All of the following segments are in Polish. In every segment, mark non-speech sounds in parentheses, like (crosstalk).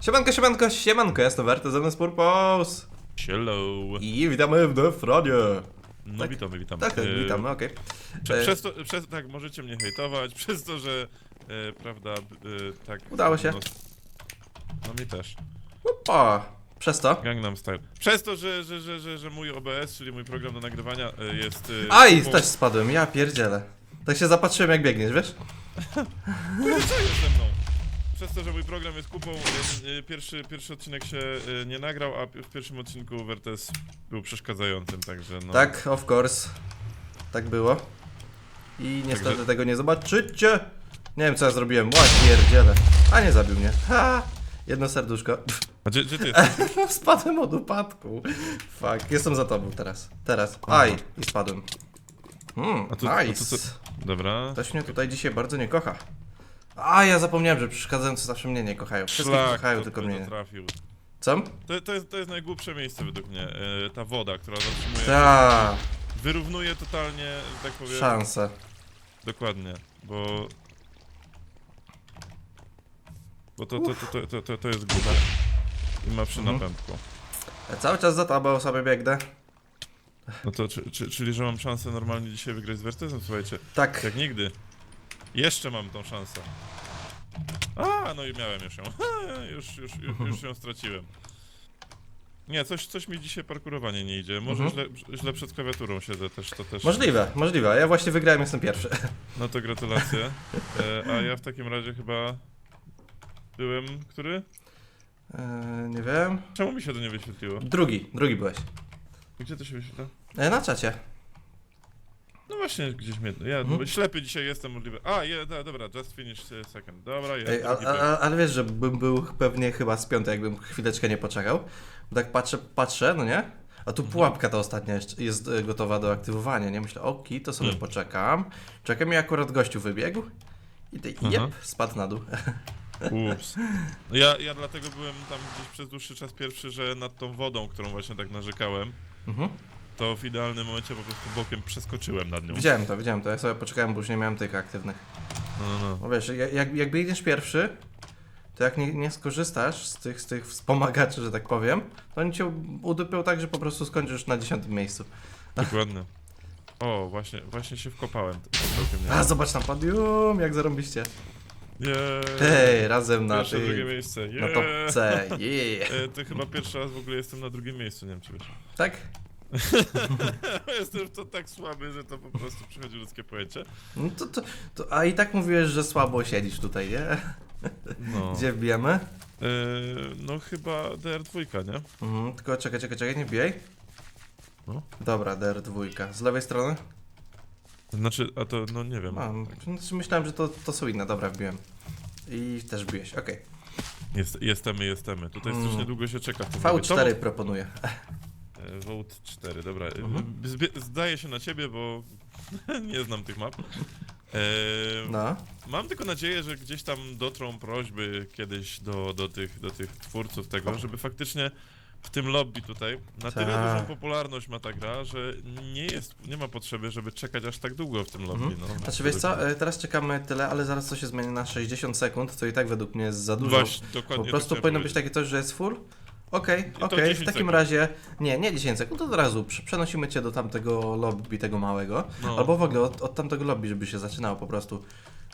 Siemanko, siemanko, siemanko, jestem Werty, ze mną jest Purpose. Hello. I witamy w Defronie. No Tak. witamy, witamy. Tak, tak, E, witamy, okej. Prze, E, przez to, przez, tak, możecie mnie hejtować, (laughs) przez to, że e, prawda, b- e, tak. Udało się. No, no mi też. Opa, przez to. Gangnam Style. Przez to, że, że, że, że, że mój OBS, czyli mój program do nagrywania e, jest... e, Aj, kupą- też spadłem, ja pierdzielę. Tak się zapatrzyłem jak biegniesz, wiesz? (laughs) Co jest ze mną? Przez to, że mój program jest kupą, e, pierwszy, pierwszy odcinek się e, nie nagrał, a pi- w pierwszym odcinku Wertes był przeszkadzającym, także no... Tak, of course. Tak było. I niestety Także- tego nie zobaczycie. Nie wiem co ja zrobiłem, ła pierdzielę. A nie zabił mnie. Ha! Jedno serduszko. A gdzie, gdzie ty (laughs) jesteś? Spadłem od upadku. Fuck, jestem za tobą teraz. Teraz. Aj, i spadłem. Mm, A tu- a tu nice. co- Dobra. Ktoś mnie tutaj dzisiaj bardzo nie kocha. A, ja zapomniałem, że przeszkadzający zawsze mnie nie kochają. Wszystkich Szlak, kochają, to- tylko mnie nie. trafił. Co? To, to, jest, to jest najgłupsze miejsce według mnie. E, ta woda, która zatrzymuje. Ta, Wyrównuje totalnie, że tak powiem. szanse. Dokładnie, bo. Bo to, to, to, to, to, to, to jest głupie. I ma przy Mhm. napędku. Ja cały czas za tobą sobie biegnę. No to, czy, czy, czyli, że mam szansę normalnie dzisiaj wygrać z Wertezem? Słuchajcie, Tak. jak nigdy. Jeszcze mam tą szansę. A, no i miałem już ją. (laughs) już, już, już, już ją straciłem. Nie, coś, coś mi dzisiaj parkurowanie nie idzie. Może Mhm. źle, źle przed klawiaturą siedzę też, to też. Możliwe, możliwe. Ja właśnie wygrałem, jestem pierwszy. No to gratulacje. (laughs) E, a ja w takim razie chyba byłem, który? Eee, nie wiem. Czemu mi się to nie wyświetliło? Drugi, drugi byłeś. Gdzie to się wyświetla? E, na czacie. No właśnie, gdzieś mnie. Ja Mhm. ślepy dzisiaj jestem możliwe. A, je, da, dobra, just finish e, second. Dobra, jest. Ej, a, drugi a, a, ale wiesz, że bym był pewnie chyba z piątej, jakbym chwileczkę nie poczekał. Bo tak patrzę, patrzę, no nie? A tu pułapka ta ostatnia jest, jest e, gotowa do aktywowania, nie? Myślę, oki, to sobie Hmm. poczekam. Czekam i akurat gościu wybiegł. I ty, jep, spadł na dół. (laughs) Ups. No ja, ja dlatego byłem tam gdzieś przez dłuższy czas pierwszy, że nad tą wodą, którą właśnie tak narzekałem, Mhm. To w idealnym momencie po prostu bokiem przeskoczyłem nad nią. Widziałem to, widziałem to. Ja sobie poczekałem, bo już nie miałem tych aktywnych. No, no, no. No wiesz, jak, jak, biegniesz pierwszy, to jak nie, nie skorzystasz z tych, z tych wspomagaczy, że tak powiem, to oni cię udupią tak, że po prostu skończysz na dziesiątym miejscu. Dokładnie. O, właśnie, właśnie się wkopałem. A, zobacz tam podium, jak zarąbiście. Jej. Hej, razem na Pierwsze, drugie tym, miejsce. na Yeah. topce, (laughs) yeah. E, to chyba pierwszy raz w ogóle jestem na drugim miejscu, nie wiem czy wiesz. Tak? (laughs) jestem w to tak słaby, że to po prostu przychodzi ludzkie pojęcie. No to, to, to, a i tak mówiłeś, że słabo siedzisz tutaj, nie? No. (laughs) Gdzie wbijemy? E, no chyba DR2, nie? Mhm, tylko czekaj, czekaj, czekaj, nie wbijaj. No. Dobra, DR2. Z lewej strony? Znaczy, a to, no nie wiem. Mam. Znaczy myślałem, że to, to są inne. Dobra, wbiłem. I też wbiłeś, okej. Jest, jestemy, jestemy. Tutaj Mm. strasznie długo się czeka. w tym trybie. V4 proponuję. Vote 4, dobra. E, Mhm. zbie- Zdaje się na ciebie, bo (laughs) nie znam tych map. E, No. Mam tylko nadzieję, że gdzieś tam dotrą prośby kiedyś do, do, tych, do tych twórców tego, żeby faktycznie w tym lobby tutaj na tyle Tak. dużą popularność ma ta gra, że nie jest, nie ma potrzeby, żeby czekać aż tak długo w tym lobby. Mhm. No. Znaczy wiesz co, e, teraz czekamy tyle, ale zaraz to się zmieni na 60 sekund, co i tak według mnie jest za dużo. Właśnie, dokładnie Po to prostu chciałem powinno być powiedzieć. takie coś, że jest full. Okej, to okej, w 10 takim sekund. razie. Nie, nie 10 sekund, to od razu prze- przenosimy cię do tamtego lobby, tego małego. No. Albo w ogóle od, od tamtego lobby, żeby się zaczynało po prostu.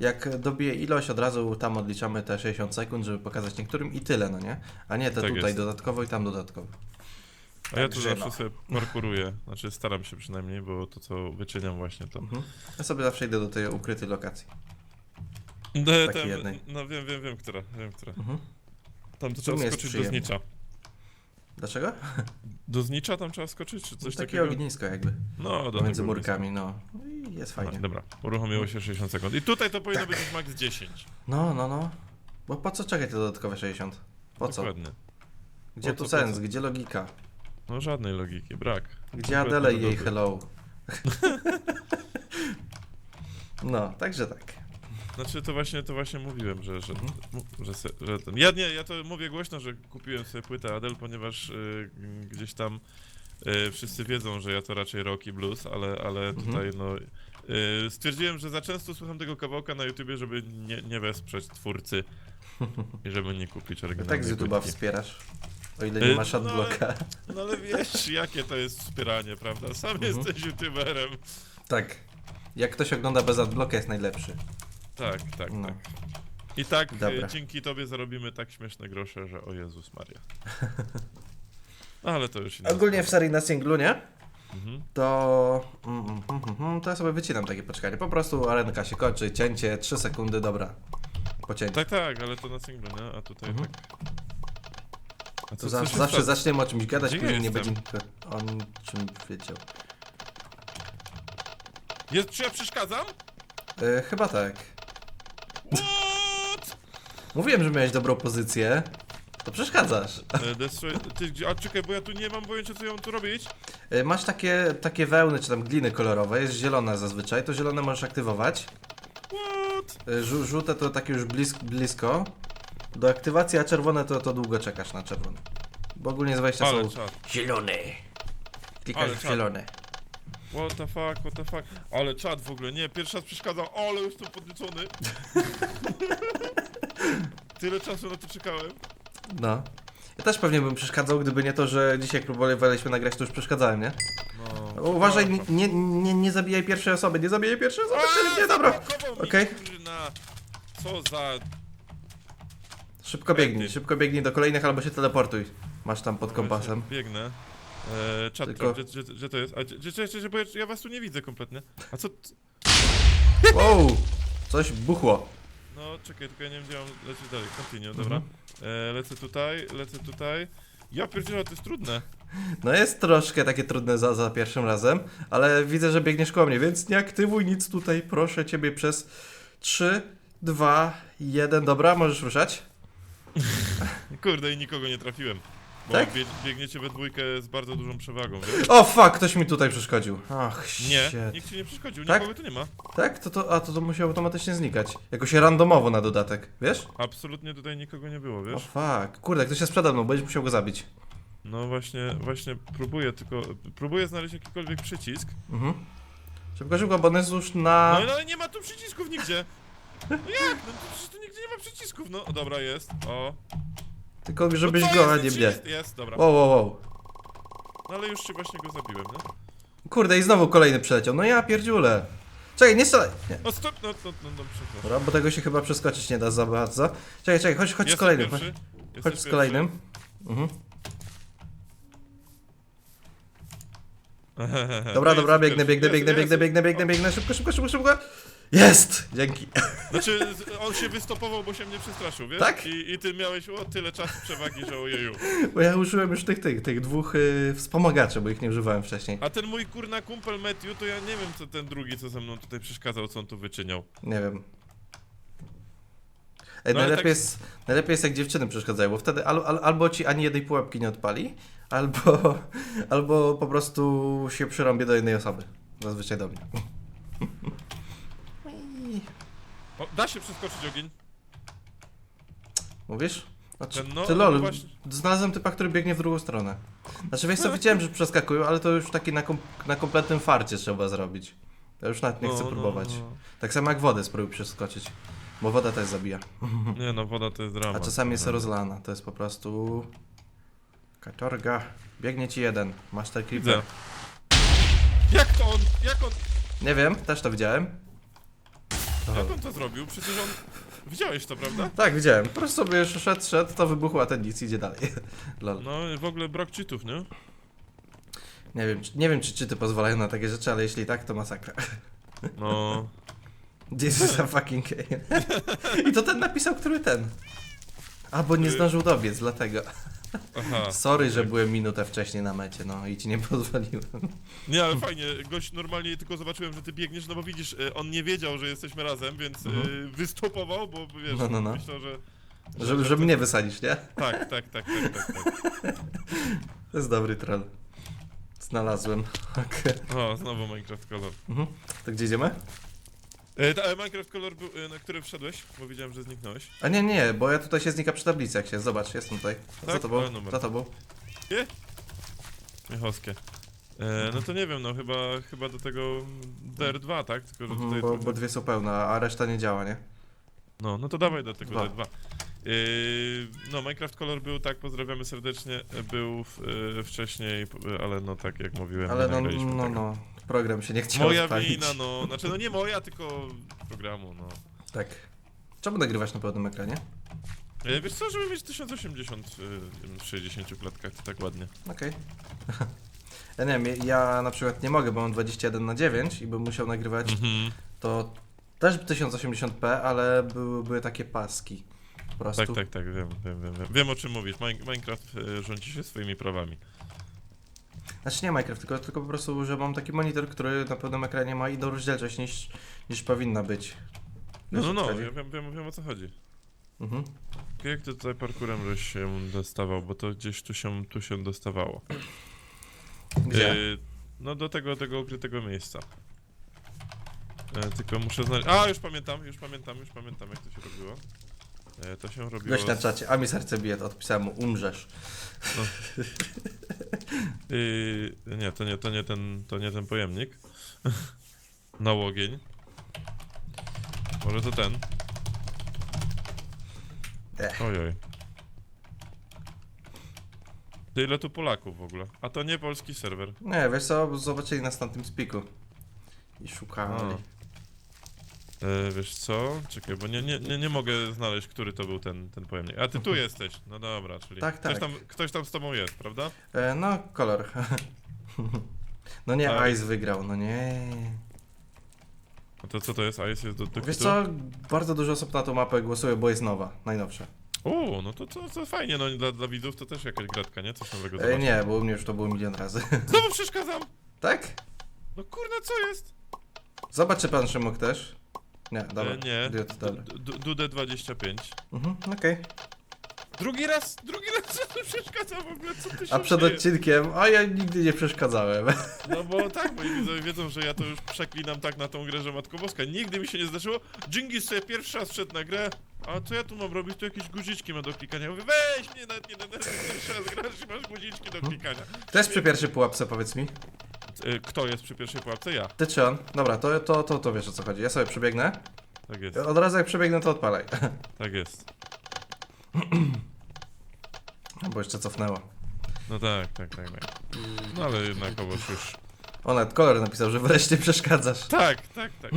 Jak dobije ilość, od razu tam odliczamy te 60 sekund, żeby pokazać niektórym i tyle, no nie? A nie te Tak tutaj jest. dodatkowo i tam dodatkowo. A ja tu Także zawsze no. sobie parkuruję, znaczy staram się przynajmniej, bo to co wyczyniam właśnie to. Mhm. Ja sobie zawsze idę do tej ukrytej lokacji. No, Takiej tam, jednej. no wiem, wiem, wiem, która, wiem, która. Mhm. Tam to trzeba mi jest skoczyć do przyjemnie. znicza. Dlaczego? Do znicza tam trzeba skoczyć, czy coś Takie takiego? ognisko jakby. No, do Między murkami, no. I jest ogniska. fajnie. No, dobra, uruchomiło się 60 sekund. I tutaj to powinno być już max 10. No, no, no. Bo po co czekać te dodatkowe 60? Po co? Dokładnie. Gdzie Po tu co, sens? co? Gdzie logika? No żadnej logiki, brak. Gdzie Adele i jej hello? (laughs) no, także tak. Znaczy to właśnie, to właśnie mówiłem, że, że, Mhm. że, se, że ten. Ja nie, ja to mówię głośno, że kupiłem sobie płytę Adele, ponieważ y, gdzieś tam y, wszyscy wiedzą, że ja to raczej rock i blues, ale, ale Mhm. tutaj no Yy, stwierdziłem, że za często słucham tego kawałka na YouTubie, żeby nie, nie wesprzeć twórcy (laughs) i żeby nie kupić I oryginalnej tak z YouTube'a płytki. wspierasz. O ile nie Y, masz no adblocka. No ale wiesz, jakie to jest wspieranie, prawda? Sam Mhm. jesteś YouTuberem. Tak. Jak ktoś ogląda bez adblocka jest najlepszy. Tak, tak, No. tak. I tak Dobra. e, dzięki tobie zarobimy tak śmieszne grosze, że o Jezus Maria. (laughs) Ale to już inna Ogólnie w serii na singlu, nie? Mhm. To... mm, mm, mm, mm, To ja sobie wycinam takie poczekanie. Po prostu arenka się kończy, cięcie, 3 sekundy, dobra. Po cięciu. Tak, tak, ale to na singlu, nie? A tutaj Mhm. tak. A To co, za, co się zawsze stało? zaczniemy o czymś gadać, Gdzie później nie jestem? będzie on czym wiedział. Jest, czy ja przeszkadzam? E, chyba tak. What? Mówiłem, że miałeś dobrą pozycję. To przeszkadzasz. E, Destroy... Ty, gdzie- a czekaj, bo ja tu nie mam pojęcia, co ja mam tu robić. E, Masz takie, takie wełny, czy tam gliny kolorowe, jest zielona zazwyczaj, to zielone możesz aktywować. What? E, Żół, żółte to takie już blisko, blisko. Do aktywacji, a czerwone to, to długo czekasz na czerwone. Bo ogólnie z wejścia Ale są czad. zielone. Klikasz Ale w czad. zielone. What the fuck, what the fuck. Ale czad w ogóle, nie, pierwszy raz przeszkadzał, ale już jestem podniecony. (laughs) Tyle czasu na to czekałem. No. Ja też pewnie bym przeszkadzał, gdyby nie to, że dzisiaj jak próbowaliśmy nagrać, to już przeszkadzałem, nie? No. Uważaj, nie, nie, nie, nie zabijaj pierwszej osoby, nie zabijaj pierwszej osoby, czyli nie, dobra. Okej. Co za... Szybko biegnij, szybko biegnij do kolejnych albo się teleportuj. Masz tam pod kompasem. Biegnę. Eee, czat, Tylko- gdzie to jest? A, gdzie, gdzie, gdzie, bo ja, ja was tu nie widzę kompletnie. A co... Wow! Coś buchło. No, czekaj, tylko ja nie wiem, gdzie mam lecieć dalej. Continue, dobra. Mhm. Eee, lecę tutaj, lecę tutaj. Ja pierdzielę, to jest trudne. No jest troszkę takie trudne za, za pierwszym razem, ale widzę, że biegniesz koło mnie, więc nie aktywuj nic tutaj, proszę ciebie przez 3, 2, 1, dobra, możesz ruszać. (laughs) Kurde, i nikogo nie trafiłem. Bo Tak? bie, biegniecie we dwójkę z bardzo dużą przewagą, wiesz? O fuck, ktoś mi tutaj przeszkodził. Ach, Nie, shit. nikt ci nie przeszkodził, Tak? nikogo tu nie ma. Tak? To, to, a to, to musiało automatycznie znikać. Jakoś randomowo na dodatek, wiesz? Absolutnie tutaj nikogo nie było, O wiesz? fuck, kurde, ktoś się sprzeda mną, będziesz musiał go zabić. No właśnie, właśnie próbuję tylko, próbuję znaleźć jakikolwiek przycisk. Mhm. Szybko, szybko, bo on jest już na... No, no ale nie ma tu przycisków nigdzie. No jak? No to przecież tu nigdzie nie ma przycisków. No dobra, jest. O. Tylko żebyś no go, a jest nie mnie. przycisk. Jest, dobra. Wow, wow, wow. No ale już ci właśnie go zabiłem, no. Kurde, i znowu kolejny przyleciał. No ja pierdziule. Czekaj, nie strzelaj. Nie. O stop, no, no, no, no przepraszam. Dobra, bo tego się chyba przeskoczyć nie da za bardzo. Czekaj, czekaj, chodź, chodź z kolejnym. Chodź, pierwszy? Chodź z pierwszy? kolejnym. Mhm. (laughs) Dobra, No, dobra, jesteś biegnę, pierwszy. biegnę, Jest, biegnę, jest. biegnę, biegnę, biegnę, biegnę, szybko, szybko, szybko, szybko. Jest! Dzięki. Znaczy, on się wystopował, bo się mnie przestraszył, wiesz? Tak? I, I ty miałeś o tyle czasu przewagi, że ojeju. Bo ja użyłem już tych, tych, tych dwóch y, wspomagaczy, bo ich nie używałem wcześniej. A ten mój kurna kumpel Matthew, to ja nie wiem, co ten drugi, co ze mną tutaj przeszkadzał, co on tu wyczyniał. Nie wiem. Ej, No, ale najlepiej, tak- jest, najlepiej jest jak dziewczyny przeszkadzają, bo wtedy al, al, albo ci ani jednej pułapki nie odpali, albo, (laughs) albo po prostu się przyrąbie do jednej osoby. Zazwyczaj do mnie. O, da się przeskoczyć ogień. Mówisz? Znaczy, Ten no, ty no lol, właśnie. znalazłem typa, który biegnie w drugą stronę. Znaczy wiesz co, widziałem, że przeskakują, ale to już taki na, kom, na kompletnym farcie trzeba zrobić. Ja już nawet nie chcę No, no, próbować. no. Tak samo jak wodę spróbuj przeskoczyć. Bo woda też zabija. (laughs) Nie no, woda to jest drama. A czasami jest rozlana. To jest po prostu... Katorga. Biegnie ci jeden. Masz ten Widzę. creeper. Jak to on, jak on, Nie wiem, też to widziałem. Jak on to zrobił? Przecież on... Widziałeś to, prawda? Tak, widziałem. Po prostu sobie już szedł, szedł, to wybuchło, a ten nic idzie dalej. (laughs) Lol. No w ogóle brak cheatów, nie? Nie wiem, czy- nie wiem, czy czyty pozwalają na takie rzeczy, ale jeśli tak, to masakra. No... (laughs) Is a fucking game. (laughs) I to ten napisał, który ten. A, bo nie zdążył dobiec, dlatego. Aha. Sorry, że byłem minutę wcześniej na mecie, no i ci nie (laughs) pozwoliłem. Nie, ale fajnie, gość normalnie tylko zobaczyłem, że ty biegniesz, no bo widzisz, y, on nie wiedział, że jesteśmy razem, więc y, Mhm. wystopował, bo wiesz, No, no, no. myślał, że... Żeby, że mnie wysadzisz, nie? Tak, tak, tak, tak, tak, tak. To jest dobry troll. Znalazłem. (laughs) Okej. O, znowu Minecraft Color. Mhm. To gdzie idziemy? E, ta, e, Minecraft Color, był, e, na który wszedłeś, bo widziałem, że zniknąłeś. A nie, nie, bo ja tutaj się znika przy tablicy, jak się. Zobacz, jestem tutaj. Za Tak? tobą, Ale numer. za tobą. Miechowskie. E, no to nie wiem, no chyba, chyba do tego DR2, tak? Tylko, że Mhm, tutaj bo, trochę... bo dwie są pełne, a reszta nie działa, nie? No, no to dawaj do tego Dwa. DR2. Yy, no, Minecraft Color był, tak, pozdrawiamy serdecznie, był w, yy, wcześniej, p- ale no tak jak mówiłem, Ale nie no, nagraliśmy no, tego. no, program się nie chciał Moja odpalić. wina, no, znaczy no nie moja, tylko programu, no. Tak. Czemu nagrywać na pełnym ekranie? E, wiesz co, żeby mieć 1080 yy, w 60 klatkach, to tak ładnie. Okej. (laughs) Ja nie wiem, ja na przykład nie mogę, bo mam 21 na 9 i bym musiał nagrywać Mhm. to też 1080p, ale były, były takie paski. Po prostu. Tak, tak, tak, wiem, wiem, wiem, wiem. Wiem o czym mówisz, Min- Minecraft yy, rządzi się swoimi prawami. Znaczy nie Minecraft, tylko, tylko po prostu, że mam taki monitor, który na pełnym ekranie ma inną rozdzielczość niż, niż powinna być. No, Wiesz, no, o co no, chodzi? ja wiem, wiem, wiem o co chodzi. Mhm. Jak ty tutaj parkurem żeś się dostawał, bo to gdzieś tu się, tu się dostawało. Gdzie? Yy, no do tego, tego ukrytego miejsca. E, tylko muszę znaleźć... A, już pamiętam, już pamiętam, już pamiętam jak to się robiło. E, to się robiło... Gość na czacie, a mi serce bije, to odpisałem mu, umrzesz. Yy, nie, to nie, to nie ten, to nie ten pojemnik. (laughs) na łogień. Może to ten. Ech. Ojoj. Ile tu Polaków w ogóle? A to nie polski serwer. Nie, wiesz co, zobaczyli nas na tym spiku. I szukali. E, wiesz co? Czekaj, bo nie, nie, nie, nie mogę znaleźć, który to był ten, ten pojemnik. A ty tu (laughs) jesteś. No dobra, czyli Tak, ktoś, tak. tam, ktoś tam z tobą jest, prawda? E, no, kolor. (laughs) no nie, Tak. Ice wygrał, no nie. A to co to jest? A jest, jest do, do Wiesz kitu? co, bardzo dużo osób na tą mapę głosuje, bo jest nowa, najnowsza. O, no to, to, to fajnie, no dla, dla widzów to też jakaś gratka, nie? Coś nowego E, zobaczyć. nie, bo u mnie już to było milion razy. Znowu przeszkadzam! tak? No kurna, co jest? Zobacz, czy pan Szymok też. Nie, dobra. E, nie, Idiot, dobra. D- D- Dudę 25. Mhm, okej. Drugi raz, drugi raz (laughs) znowu przeszkadza w ogóle, co ty się A przed dzieje? odcinkiem, a ja nigdy nie przeszkadzałem. (laughs) No bo tak, moi widzowie wiedzą, że ja to już przeklinam tak na tą grę, że Matko Boska. Nigdy mi się nie zdarzyło. Dżingis sobie pierwszy raz wszedł na grę, a co ja tu mam robić? Tu jakieś guziczki ma do klikania. Ja mówię, weź mnie nawet nie denerwuj, pierwszy raz grasz i masz guziczki do klikania. Kto jest przy pierwszej pułapce, powiedz mi? Y, Kto jest przy pierwszej pułapce? Ja. Ty czy on? Dobra, to, to, to, to wiesz o co chodzi. Ja sobie przebiegnę. Tak jest, Od razu jak przebiegnę, to odpalaj. (laughs) tak jest. Bo jeszcze cofnęło. No tak, tak, tak, tak. No ale jednakowoż już... O, nawet kolor napisał, że wreszcie przeszkadzasz. Tak, tak, tak.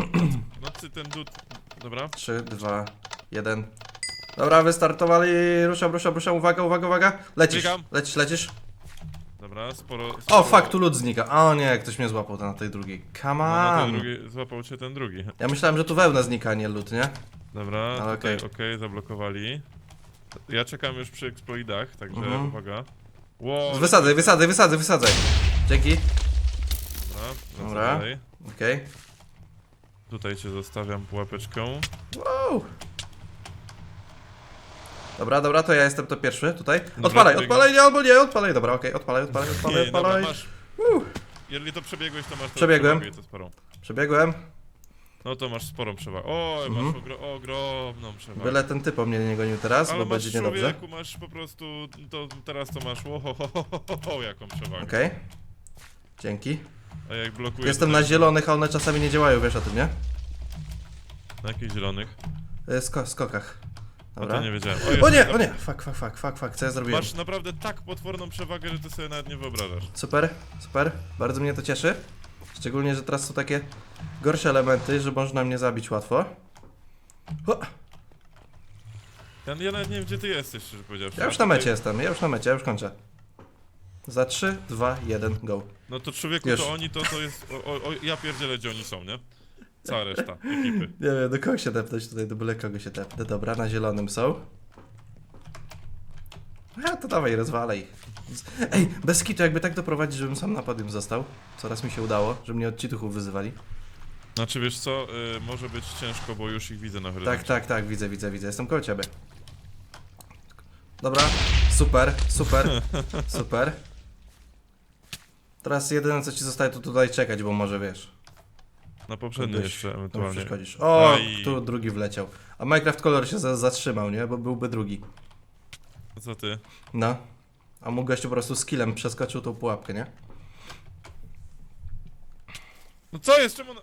No ty ten dud... Dobra. 3, 2, 1. Dobra, wystartowali. Ruszam, ruszam, ruszam. Uwaga, uwaga, uwaga. Lecisz, Biegam. lecisz, lecisz. Dobra, sporo... O, sporo... fuck, tu lód znika. O nie, ktoś mnie złapał na tej drugiej. Come No, na ten on. drugi, złapał cię ten drugi. Ja myślałem, że tu wełna znika, a nie lód, nie? Dobra, Ale tutaj okej. okej, zablokowali. Ja czekam już przy exploidach, także Mhm. uwaga. Wow, Wysadzaj, wysadzaj, wysadzaj, wysadzaj. Dzięki. Dobra, wracam Dobra. dalej. Okej. Tutaj cię zostawiam pułapeczką. Wow. Dobra, dobra, to ja jestem to pierwszy tutaj. Odpalaj, odpalaj, nie, albo nie, odpalaj, dobra, okej, odpalaj, odpalaj, odpalaj, Nie, dobra, odpalaj. masz. Jeżeli to przebiegłeś, to masz to Przebiegłem. przewagę, to sporą. Przebiegłem, No to masz sporą przewagę. O, Mhm. masz ogro ogromną przewagę. byle ten typ o mnie nie gonił teraz, Ale bo masz będzie niedobrze. człowieku, masz po prostu, to teraz to masz łohohohoho, jaką przewagę. Okej. Dzięki. A jak blokujesz... Jestem to na zielonych, a one czasami nie działają, wiesz o tym, nie? Na jakich zielonych? Y, Sko skokach. Dobra. to nie wiedziałem. O jest, nie, o nie, fuck, fuck, fuck, fuck, fuck, co ja zrobiłem? Masz naprawdę tak potworną przewagę, że ty sobie nawet nie wyobrażasz. Super, super, bardzo mnie to cieszy. Szczególnie, że teraz są takie gorsze elementy, że można mnie zabić łatwo. O, Ja, ja nawet nie wiem, gdzie ty jesteś, szczerze powiedziawszy. ja już na mecie jestem, ja już na mecie, ja już kończę. Za 3, 2, 1, go. No to człowieku, Już. to oni to, to jest... O, o, o, ja pierdzielę, gdzie oni są, nie? Cała reszta ekipy. (laughs) Nie wiem, do kogo się tepnąć tutaj, do byle kogo się tepnę. Dobra, na zielonym są. A, to dawaj, rozwalaj. Ej, bez kitu, jakby tak doprowadzić, żebym sam na podium został. Coraz mi się udało, że mnie od cheatuchów wyzywali. Znaczy, wiesz co, y, może być ciężko, bo już ich widzę na horyzoncie. Tak, tak, tak, widzę, widzę, widzę. Jestem koło ciebie. Dobra, super, super, (laughs) super. Teraz jedyne co ci zostaje to tutaj czekać, bo może wiesz. Na poprzedniej kogoś jeszcze komuś ewentualnie. przeszkodzisz. O, Aj. tu drugi wleciał. A Minecraft Color się za zatrzymał, nie? Bo byłby drugi. Co ty? No. A mógł gościu po prostu skillem przeskoczył tą pułapkę, nie? No co jest? Czemu ona...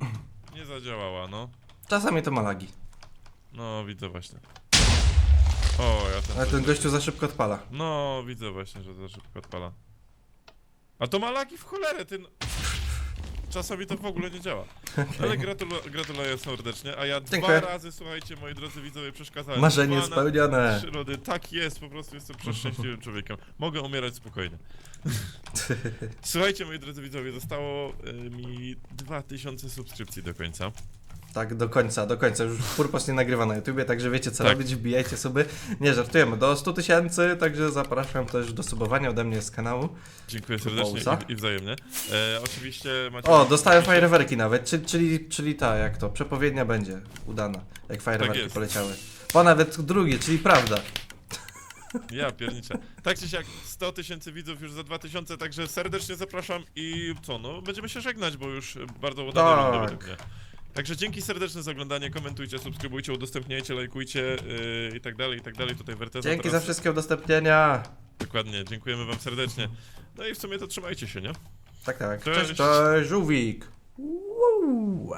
(clears throat) Nie zadziałała, no. Czasami to malagi. No, widzę właśnie. O, ja ten... Ale ten gościu za szybko odpala. No, widzę właśnie, że za szybko odpala. A to ma lagi w cholerę, ty... no. Czasami to w ogóle nie działa. Ale gratulu gratuluję serdecznie, a ja Dziękuję. dwa razy, słuchajcie, moi drodzy widzowie, przeszkadzałem. Marzenie Dwa na spełnione. Trzy tak jest, po prostu jestem przeszczęśliwym człowiekiem. Mogę umierać spokojnie. (laughs) Słuchajcie, moi drodzy widzowie, zostało y, mi 2000 subskrypcji do końca. Tak, do końca, do końca. Już Purpos nie nagrywa na YouTubie, także wiecie co Tak. robić, wbijajcie sobie. Nie, żartujemy, do 100 tysięcy, także zapraszam też do subowania ode mnie z kanału. Dziękuję serdecznie i, i wzajemnie. E, oczywiście macie... O, dostałem fajerwerki nawet, czyli, czyli, czyli ta, jak to, przepowiednia będzie udana, jak fajerwerki Tak poleciały. Bo nawet drugie, czyli prawda. Ja pierniczę. Tak czy siak 100 tysięcy widzów już za 2000, także serdecznie zapraszam i co, no będziemy się żegnać, bo już bardzo ładnie Tak. Także dzięki serdeczne za oglądanie, komentujcie, subskrybujcie, udostępniajcie, lajkujcie yy, i tak dalej, i tak dalej. Tutaj Werteza Dzięki za teraz... wszystkie udostępnienia. Dokładnie, dziękujemy wam serdecznie. No i w sumie to trzymajcie się, nie? Tak, tak. Cześć. Cześć, cześć, żółwik. Uuu.